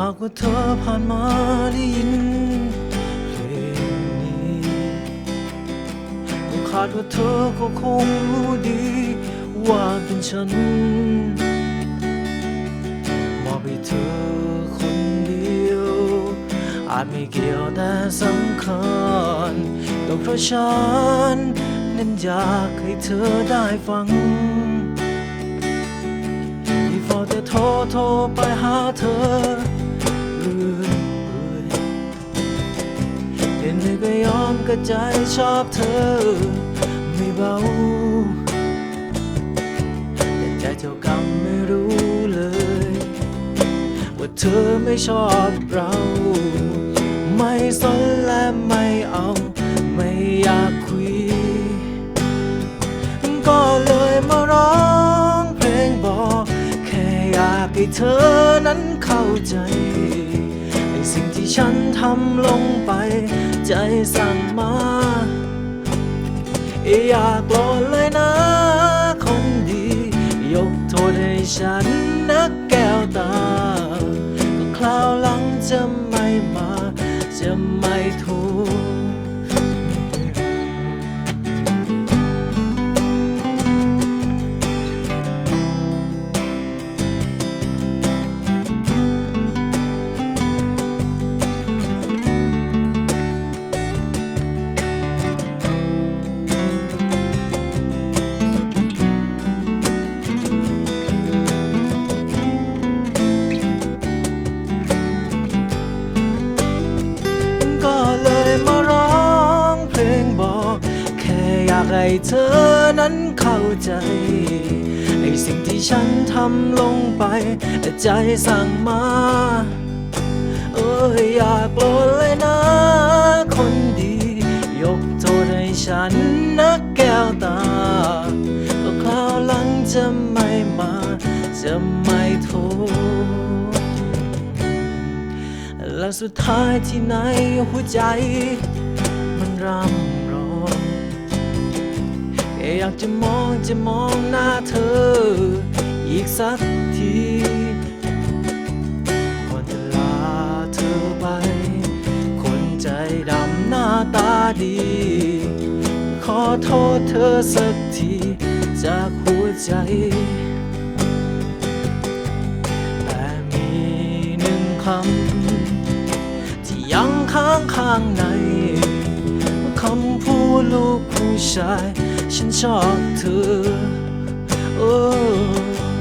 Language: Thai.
หากว่าเธอผ่านมาได้ยินเพลงนี้ก็คาดว่าเธอก็คงรู้ดี ว่าเป็นฉันมอบให้เธอคนเดียว อาจไม่เกี่ยวแต่สำคัญก็เพราะฉันนั้นอยากให้เธอได้ฟังที่ฟอแต่โทรโทรไปหาเธอ ห็นเลยก็ยอมกระใจชอบเธอ ไม่เบา แต่ใจเจ้ากรรมไม่รู้เลย ว่าเธอไม่ชอบเรา ไม่สนและไม่เอา ไม่อยากคุย ก็เลยมาร้องเพลงบอก แค่อยากให้เธอนั้นเข้าใจ สิ่งที่ฉันทำลงไป ใจสั่งมา อย่าโกรธเลยนะ คนดี ยกโทษให้ฉันนักแก้วตา ก็คราวหลังจะ ให้เธอนั้นเข้าใจไอสิ่งที่ฉันทำลงไปใจสั่งมา เอ้ยอยากโกรธเลยนะ คนดี ยกโทษให้ฉันนักแก้วตาก็คราวหลังจะไม่มา จะไม่โทษและสุดท้ายที่ไหนหัวใจ มันรำากจะมองจะมองหน้าเธอ อีกสักทีก่อนจะลาเธอไป คนใจดำหน้าตาดี ขอโทษเธอสักที จากหัวใจ แต่มีหนึ่งคำ ที่ยังค้างข้างในคำพูด ลูกผู้ชาย ฉันชอบเธอ oh.